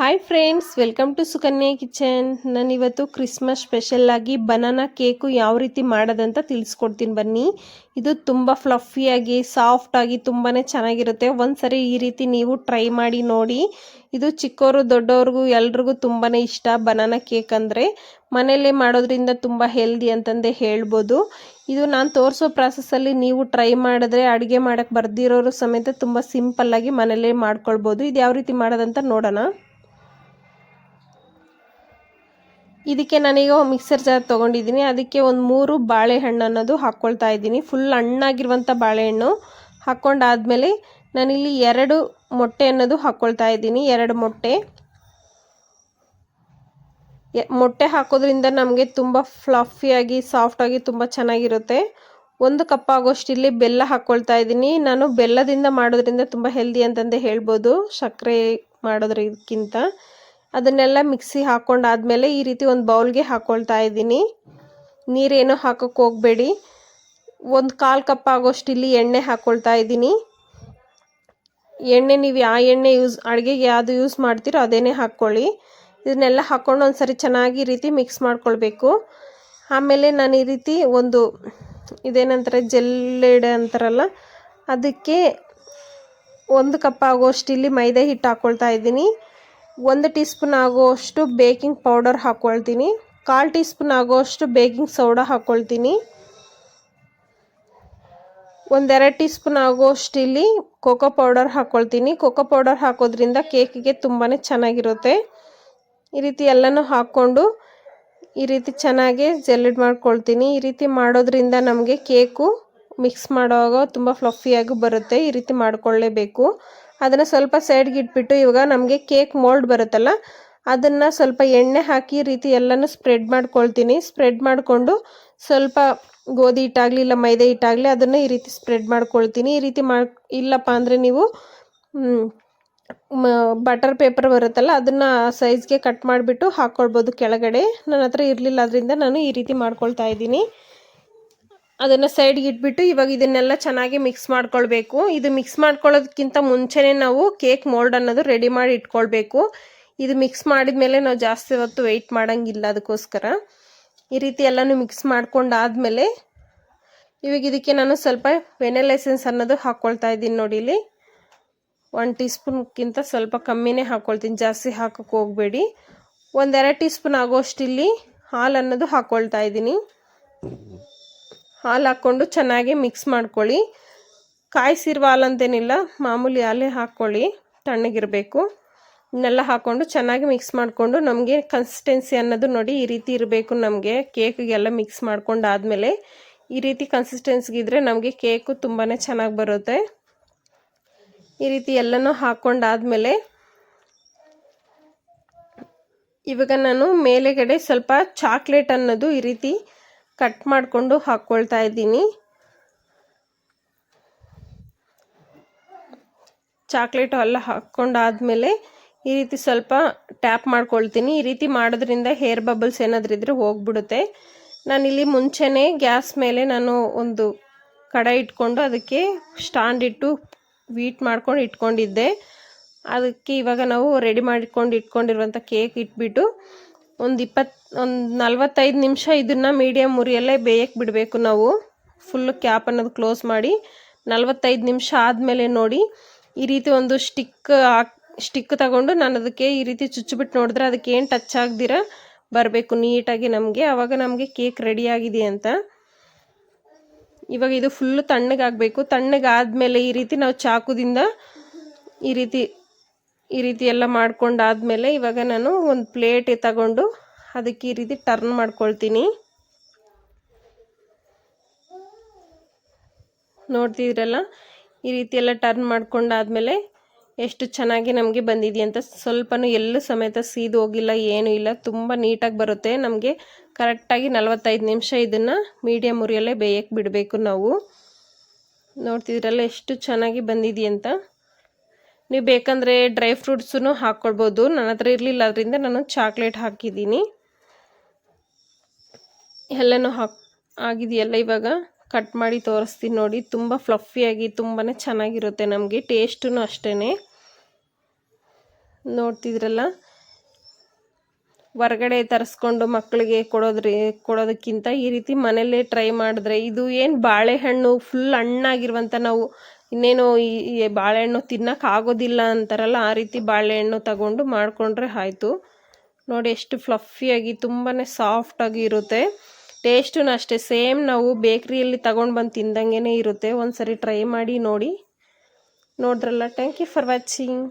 Hi friends welcome to Sukanya kitchen ನಾನು ಇವತ್ತು Christmas special ಆಗಿ ಬನಾನಾ ಕೇಕು ಯಾವ ರೀತಿ ಮಾಡೋದಂತ ತಿಳಿಸ್ಕೊಡ್ತೀನಿ ಬನ್ನಿ. ಇದು ತುಂಬ ಫ್ಲಫಿಯಾಗಿ ಸಾಫ್ಟಾಗಿ ತುಂಬಾ ಚೆನ್ನಾಗಿರುತ್ತೆ. ಒಂದ್ಸರಿ ಈ ರೀತಿ ನೀವು ಟ್ರೈ ಮಾಡಿ ನೋಡಿ. ಇದು ಚಿಕ್ಕವರು ದೊಡ್ಡವ್ರಿಗೂ ಎಲ್ರಿಗೂ ತುಂಬಾ ಇಷ್ಟ ಬನಾನಾ ಕೇಕ್ ಅಂದರೆ. ಮನೆಯಲ್ಲೇ ಮಾಡೋದ್ರಿಂದ ತುಂಬ ಹೆಲ್ದಿ ಅಂತಂದೇ ಹೇಳ್ಬೋದು. ಇದು ನಾನು ತೋರಿಸೋ ಪ್ರಾಸೆಸ್ಸಲ್ಲಿ ನೀವು ಟ್ರೈ ಮಾಡಿದ್ರೆ ಅಡುಗೆ ಮಾಡೋಕ್ಕೆ ಬರ್ದಿರೋರು ಸಮೇತ ತುಂಬ ಸಿಂಪಲ್ಲಾಗಿ ಮನೆಯಲ್ಲೇ ಮಾಡ್ಕೊಳ್ಬೋದು. ಇದು ಯಾವ ರೀತಿ ಮಾಡೋದಂತ ನೋಡೋಣ. ಇದಕ್ಕೆ ನಾನೀಗ ಮಿಕ್ಸರ್ ಜಾರ್ ತೊಗೊಂಡಿದ್ದೀನಿ. ಅದಕ್ಕೆ ಒಂದು ಮೂರು ಬಾಳೆಹಣ್ಣು ಅನ್ನೋದು ಹಾಕ್ಕೊಳ್ತಾ ಇದ್ದೀನಿ. ಫುಲ್ ಹಣ್ಣಾಗಿರುವಂಥ ಬಾಳೆಹಣ್ಣು ಹಾಕ್ಕೊಂಡಾದಮೇಲೆ ನಾನಿಲ್ಲಿ ಎರಡು ಮೊಟ್ಟೆ ಅನ್ನೋದು ಹಾಕ್ಕೊಳ್ತಾ ಇದ್ದೀನಿ. ಎರಡು ಮೊಟ್ಟೆ. ಮೊಟ್ಟೆ ಹಾಕೋದ್ರಿಂದ ನಮಗೆ ತುಂಬ ಫ್ಲಫಿಯಾಗಿ ಸಾಫ್ಟಾಗಿ ತುಂಬ ಚೆನ್ನಾಗಿರುತ್ತೆ. ಒಂದು ಕಪ್ ಆಗೋಷ್ಟು ಇಲ್ಲಿ ಬೆಲ್ಲ ಹಾಕ್ಕೊಳ್ತಾ ಇದ್ದೀನಿ. ನಾನು ಬೆಲ್ಲದಿಂದ ಮಾಡೋದ್ರಿಂದ ತುಂಬ ಹೆಲ್ದಿ ಅಂತಂದೇ ಹೇಳ್ಬೋದು. ಸಕ್ಕರೆ ಮಾಡೋದ್ರಕ್ಕಿಂತ ಅದನ್ನೆಲ್ಲ ಮಿಕ್ಸಿ ಹಾಕ್ಕೊಂಡಾದ್ಮೇಲೆ ಈ ರೀತಿ ಒಂದು ಬೌಲ್ಗೆ ಹಾಕ್ಕೊಳ್ತಾ ಇದ್ದೀನಿ. ನೀರೇನು ಹಾಕೋಕ್ಕೆ ಹೋಗಬೇಡಿ. ಒಂದು ಕಾಲು ಕಪ್ ಆಗೋಷ್ಟು ಇಲ್ಲಿ ಎಣ್ಣೆ ಹಾಕ್ಕೊಳ್ತಾ ಇದ್ದೀನಿ. ಎಣ್ಣೆ ನೀವು ಯಾವ ಎಣ್ಣೆ ಯೂಸ್, ಅಡುಗೆಗೆ ಯಾವುದು ಯೂಸ್ ಮಾಡ್ತೀರೋ ಅದೇನೇ ಹಾಕ್ಕೊಳ್ಳಿ. ಇದನ್ನೆಲ್ಲ ಹಾಕ್ಕೊಂಡು ಒಂದು ಸರಿ ಚೆನ್ನಾಗಿ ರೀತಿ ಮಿಕ್ಸ್ ಮಾಡ್ಕೊಳ್ಬೇಕು. ಆಮೇಲೆ ನಾನು ಈ ರೀತಿ ಒಂದು ಇದೇನಂತಾರೆ, ಜೆಲ್ಲೆಡ್ ಅಂತಾರಲ್ಲ, ಅದಕ್ಕೆ ಒಂದು ಕಪ್ ಆಗೋಷ್ಟು ಇಲ್ಲಿ ಮೈದಾ ಹಿಟ್ಟು ಹಾಕ್ಕೊಳ್ತಾ ಇದ್ದೀನಿ. ಒಂದು ಟೀ ಸ್ಪೂನ್ ಆಗುವಷ್ಟು ಬೇಕಿಂಗ್ ಪೌಡರ್ ಹಾಕ್ಕೊಳ್ತೀನಿ ಕಾಲು ಟೀ ಸ್ಪೂನ್ ಆಗುವಷ್ಟು ಬೇಕಿಂಗ್ ಸೋಡಾ ಹಾಕ್ಕೊಳ್ತೀನಿ ಒಂದೆರಡು ಟೀ ಸ್ಪೂನ್ ಆಗುವಷ್ಟು ಇಲ್ಲಿ ಕೋಕೋ ಪೌಡರ್ ಹಾಕ್ಕೊಳ್ತೀನಿ ಕೋಕೋ ಪೌಡರ್ ಹಾಕೋದ್ರಿಂದ ಕೇಕಿಗೆ ತುಂಬಾ ಚೆನ್ನಾಗಿರುತ್ತೆ. ಈ ರೀತಿ ಎಲ್ಲನೂ ಹಾಕ್ಕೊಂಡು ಈ ರೀತಿ ಚೆನ್ನಾಗಿ ಜೆಲ್ಲಿಡ್ ಮಾಡ್ಕೊಳ್ತೀನಿ. ಈ ರೀತಿ ಮಾಡೋದ್ರಿಂದ ನಮಗೆ ಕೇಕು ಮಿಕ್ಸ್ ಮಾಡುವಾಗ ತುಂಬ ಫ್ಲಫಿಯಾಗಿ ಬರುತ್ತೆ. ಈ ರೀತಿ ಮಾಡ್ಕೊಳ್ಳೇಬೇಕು ಅದನ್ನು ಸ್ವಲ್ಪ ಸೈಡ್ಗೆ ಇಟ್ಬಿಟ್ಟು ಇವಾಗ ನಮಗೆ ಕೇಕ್ ಮೋಲ್ಡ್ ಬರುತ್ತಲ್ಲ, ಅದನ್ನು ಸ್ವಲ್ಪ ಎಣ್ಣೆ ಹಾಕಿ ರೀತಿ ಎಲ್ಲನೂ ಸ್ಪ್ರೆಡ್ ಮಾಡ್ಕೊಳ್ತೀನಿ. ಸ್ಪ್ರೆಡ್ ಮಾಡಿಕೊಂಡು ಸ್ವಲ್ಪ ಗೋಧಿ ಹಿಟ್ಟಾಗಲಿ ಇಲ್ಲ ಮೈದೆ ಹಿಟ್ಟಾಗಲಿ ಅದನ್ನು ಈ ರೀತಿ ಸ್ಪ್ರೆಡ್ ಮಾಡ್ಕೊಳ್ತೀನಿ. ಈ ರೀತಿ ಮಾಡಿ, ಇಲ್ಲಪ್ಪ ಅಂದರೆ ನೀವು ಬಟರ್ ಪೇಪರ್ ಬರುತ್ತಲ್ಲ ಅದನ್ನು ಸೈಜ್ಗೆ ಕಟ್ ಮಾಡಿಬಿಟ್ಟು ಹಾಕ್ಕೊಳ್ಬೋದು ಕೆಳಗಡೆ. ನನ್ನ ಹತ್ರ ಇರಲಿಲ್ಲ, ಅದರಿಂದ ನಾನು ಈ ರೀತಿ ಮಾಡ್ಕೊಳ್ತಾ ಇದ್ದೀನಿ. ಅದನ್ನು ಸೈಡ್ಗೆ ಇಟ್ಬಿಟ್ಟು ಇವಾಗ ಇದನ್ನೆಲ್ಲ ಚೆನ್ನಾಗಿ ಮಿಕ್ಸ್ ಮಾಡ್ಕೊಳ್ಬೇಕು. ಇದು ಮಿಕ್ಸ್ ಮಾಡ್ಕೊಳ್ಳೋದಕ್ಕಿಂತ ಮುಂಚೆನೇ ನಾವು ಕೇಕ್ ಮೋಲ್ಡ್ ಅನ್ನೋದು ರೆಡಿ ಮಾಡಿ ಇಟ್ಕೊಳ್ಬೇಕು. ಇದು ಮಿಕ್ಸ್ ಮಾಡಿದ ಮೇಲೆ ನಾವು ಜಾಸ್ತಿ ಹೊತ್ತು ವೆಯ್ಟ್ ಮಾಡೋಂಗಿಲ್ಲ ಅದಕ್ಕೋಸ್ಕರ. ಈ ರೀತಿ ಎಲ್ಲನೂ ಮಿಕ್ಸ್ ಮಾಡ್ಕೊಂಡಾದಮೇಲೆ ಇವಾಗ ಇದಕ್ಕೆ ನಾನು ಸ್ವಲ್ಪ ವೆನೆಲ್ ಎಸೆನ್ಸ್ ಅನ್ನೋದು ಹಾಕ್ಕೊಳ್ತಾ ಇದ್ದೀನಿ ನೋಡಿ ಇಲ್ಲಿ. ಒನ್ ಟೀ ಸ್ಪೂನ್ಗಿಂತ ಸ್ವಲ್ಪ ಕಮ್ಮಿನೇ ಹಾಕ್ಕೊಳ್ತೀನಿ ಜಾಸ್ತಿ ಹಾಕೋಕ್ಕೆ ಹೋಗಬೇಡಿ. ಒಂದೆರಡು ಟೀ ಸ್ಪೂನ್ ಆಗೋಷ್ಟು ಇಲ್ಲಿ ಹಾಲು ಅನ್ನೋದು ಹಾಕ್ಕೊಳ್ತಾ ಇದ್ದೀನಿ. ಹಾಲು ಹಾಕ್ಕೊಂಡು ಚೆನ್ನಾಗಿ ಮಿಕ್ಸ್ ಮಾಡ್ಕೊಳ್ಳಿ. ಕಾಯಿಸಿರುವ ಹಾಲು ಅಂತೇನಿಲ್ಲ, ಮಾಮೂಲಿ ಹಾಲೇ ಹಾಕ್ಕೊಳ್ಳಿ. ತಣ್ಣಗಿರಬೇಕು. ಇನ್ನೆಲ್ಲ ಹಾಕ್ಕೊಂಡು ಚೆನ್ನಾಗಿ ಮಿಕ್ಸ್ ಮಾಡಿಕೊಂಡು ನಮಗೆ ಕನ್ಸಿಸ್ಟೆನ್ಸಿ ಅನ್ನೋದು ನೋಡಿ ಈ ರೀತಿ ಇರಬೇಕು ನಮಗೆ. ಕೇಕಿಗೆಲ್ಲ ಮಿಕ್ಸ್ ಮಾಡ್ಕೊಂಡಾದಮೇಲೆ ಈ ರೀತಿ ಕನ್ಸಿಸ್ಟೆನ್ಸಿಗಿದ್ರೆ ನಮಗೆ ಕೇಕು ತುಂಬಾ ಚೆನ್ನಾಗಿ ಬರುತ್ತೆ. ಈ ರೀತಿ ಎಲ್ಲನೂ ಹಾಕ್ಕೊಂಡಾದಮೇಲೆ ಇವಾಗ ನಾನು ಮೇಲೆಗಡೆ ಸ್ವಲ್ಪ ಚಾಕ್ಲೇಟ್ ಅನ್ನೋದು ಈ ರೀತಿ ಕಟ್ ಮಾಡಿಕೊಂಡು ಹಾಕ್ಕೊಳ್ತಾ ಇದ್ದೀನಿ. ಚಾಕ್ಲೇಟು ಎಲ್ಲ ಹಾಕ್ಕೊಂಡಾದಮೇಲೆ ಈ ರೀತಿ ಸ್ವಲ್ಪ ಟ್ಯಾಪ್ ಮಾಡ್ಕೊಳ್ತೀನಿ. ಈ ರೀತಿ ಮಾಡೋದ್ರಿಂದ ಹೇರ್ ಬಬಲ್ಸ್ ಏನಾದರೂ ಇದ್ದರೆ ಹೋಗ್ಬಿಡುತ್ತೆ. ನಾನಿಲ್ಲಿ ಮುಂಚೆನೇ ಗ್ಯಾಸ್ ಮೇಲೆ ನಾನು ಒಂದು ಕಡೆ ಇಟ್ಕೊಂಡು ಅದಕ್ಕೆ ಸ್ಟ್ಯಾಂಡ್ ಇಟ್ಟು ವೀಟ್ ಮಾಡ್ಕೊಂಡು ಇಟ್ಕೊಂಡಿದ್ದೆ. ಅದಕ್ಕೆ ಇವಾಗ ನಾವು ರೆಡಿ ಮಾಡಿಕೊಂಡು ಇಟ್ಕೊಂಡಿರುವಂಥ ಕೇಕ್ ಇಟ್ಬಿಟ್ಟು ಒಂದು ಇಪ್ಪತ್ತು ಒಂದು ನಲ್ವತ್ತೈದು ನಿಮಿಷ ಇದನ್ನು ಮೀಡಿಯಮ್ ಉರಿಯಲ್ಲೇ ಬೇಯಕ್ಕೆ ಬಿಡಬೇಕು ನಾವು. ಫುಲ್ ಕ್ಯಾಪ್ ಅನ್ನೋದು ಕ್ಲೋಸ್ ಮಾಡಿ ನಲ್ವತ್ತೈದು ನಿಮಿಷ ಆದಮೇಲೆ ನೋಡಿ, ಈ ರೀತಿ ಒಂದು ಸ್ಟಿಕ್ ಸ್ಟಿಕ್ ತಗೊಂಡು ನಾನು ಅದಕ್ಕೆ ಈ ರೀತಿ ಚುಚ್ಚುಬಿಟ್ಟು ನೋಡಿದ್ರೆ ಅದಕ್ಕೆ ಏನು ಟಚ್ ಆಗದಿರ ಬರಬೇಕು ನೀಟಾಗಿ ನಮಗೆ. ಆವಾಗ ನಮಗೆ ಕೇಕ್ ರೆಡಿಯಾಗಿದೆ ಅಂತ. ಇವಾಗ ಇದು ಫುಲ್ಲು ತಣ್ಣಗಾಗಬೇಕು. ತಣ್ಣಗಾದ್ಮೇಲೆ ಈ ರೀತಿ ನಾವು ಚಾಕುದಿಂದ ಈ ರೀತಿ ಈ ರೀತಿ ಎಲ್ಲ ಮಾಡ್ಕೊಂಡಾದ್ಮೇಲೆ ಇವಾಗ ನಾನು ಒಂದು ಪ್ಲೇಟ್ ತಗೊಂಡು ಅದಕ್ಕೆ ಈ ರೀತಿ ಟರ್ನ್ ಮಾಡ್ಕೊಳ್ತೀನಿ. ನೋಡ್ತಿದ್ರಲ್ಲ? ಈ ರೀತಿ ಎಲ್ಲ ಟರ್ನ್ ಮಾಡ್ಕೊಂಡಾದಮೇಲೆ ಎಷ್ಟು ಚೆನ್ನಾಗಿ ನಮಗೆ ಬಂದಿದೆ ಅಂತ ಸ್ವಲ್ಪನೂ ಎಲ್ಲೂ ಸಮೇತ ಸೀದು ಹೋಗಿಲ್ಲ, ಏನೂ ಇಲ್ಲ. ತುಂಬ ನೀಟಾಗಿ ಬರುತ್ತೆ. ನಮಗೆ ಕರೆಕ್ಟಾಗಿ ನಲವತ್ತೈದು ನಿಮಿಷ ಇದನ್ನು ಮೀಡಿಯಮ್ ಉರಿಯಲ್ಲೇ ಬೇಯಕ್ಕೆ ಬಿಡಬೇಕು ನಾವು. ನೋಡ್ತಿದ್ರಲ್ಲ ಎಷ್ಟು ಚೆನ್ನಾಗಿ ಬಂದಿದೆ ಅಂತ? ನೀವು ಬೇಕಂದರೆ ಡ್ರೈ ಫ್ರೂಟ್ಸೂ ಹಾಕ್ಕೊಳ್ಬೋದು. ನನ್ನ ಹತ್ರ ಇರಲಿಲ್ಲ ಅದರಿಂದ ನಾನು ಚಾಕ್ಲೇಟ್ ಹಾಕಿದ್ದೀನಿ. ಎಲ್ಲನೂ ಹಾಕ್ ಆಗಿದೆಯಲ್ಲ ಇವಾಗ? ಕಟ್ ಮಾಡಿ ತೋರಿಸ್ತೀನಿ ನೋಡಿ. ತುಂಬ ಫ್ಲಫಿಯಾಗಿ ತುಂಬಾ ಚೆನ್ನಾಗಿರುತ್ತೆ ನಮಗೆ. ಟೇಸ್ಟೂ ಅಷ್ಟೇ ನೋಡ್ತಿದ್ರಲ್ಲ? ಹೊರಗಡೆ ತರಿಸ್ಕೊಂಡು ಮಕ್ಕಳಿಗೆ ಕೊಡೋದ್ರಿ ಕೊಡೋದಕ್ಕಿಂತ ಈ ರೀತಿ ಮನೇಲೇ ಟ್ರೈ ಮಾಡಿದ್ರೆ ಇದು ಏನು ಬಾಳೆಹಣ್ಣು ಫುಲ್ ಹಣ್ಣಾಗಿರುವಂಥ ನಾವು ಇನ್ನೇನು ಈ ಬಾಳೆಹಣ್ಣು ತಿನ್ನೋಕ್ಕಾಗೋದಿಲ್ಲ ಅಂತಾರಲ್ಲ, ಆ ರೀತಿ ಬಾಳೆಹಣ್ಣು ತಗೊಂಡು ಮಾಡಿಕೊಂಡ್ರೆ ಆಯಿತು. ನೋಡಿ ಎಷ್ಟು ಫ್ಲಫಿಯಾಗಿ ತುಂಬಾ ಸಾಫ್ಟಾಗಿ ಇರುತ್ತೆ. ಟೇಸ್ಟೂ ಅಷ್ಟೇ ಸೇಮ್ ನಾವು ಬೇಕ್ರಿಯಲ್ಲಿ ತಗೊಂಡು ಬಂದು ತಿಂದಂಗೆ ಇರುತ್ತೆ. ಒಂದು ಸರಿ ಟ್ರೈ ಮಾಡಿ ನೋಡಿ. ನೋಡ್ರಲ್ಲ ಥ್ಯಾಂಕ್ ಯು ಫಾರ್ ವಾಚಿಂಗ್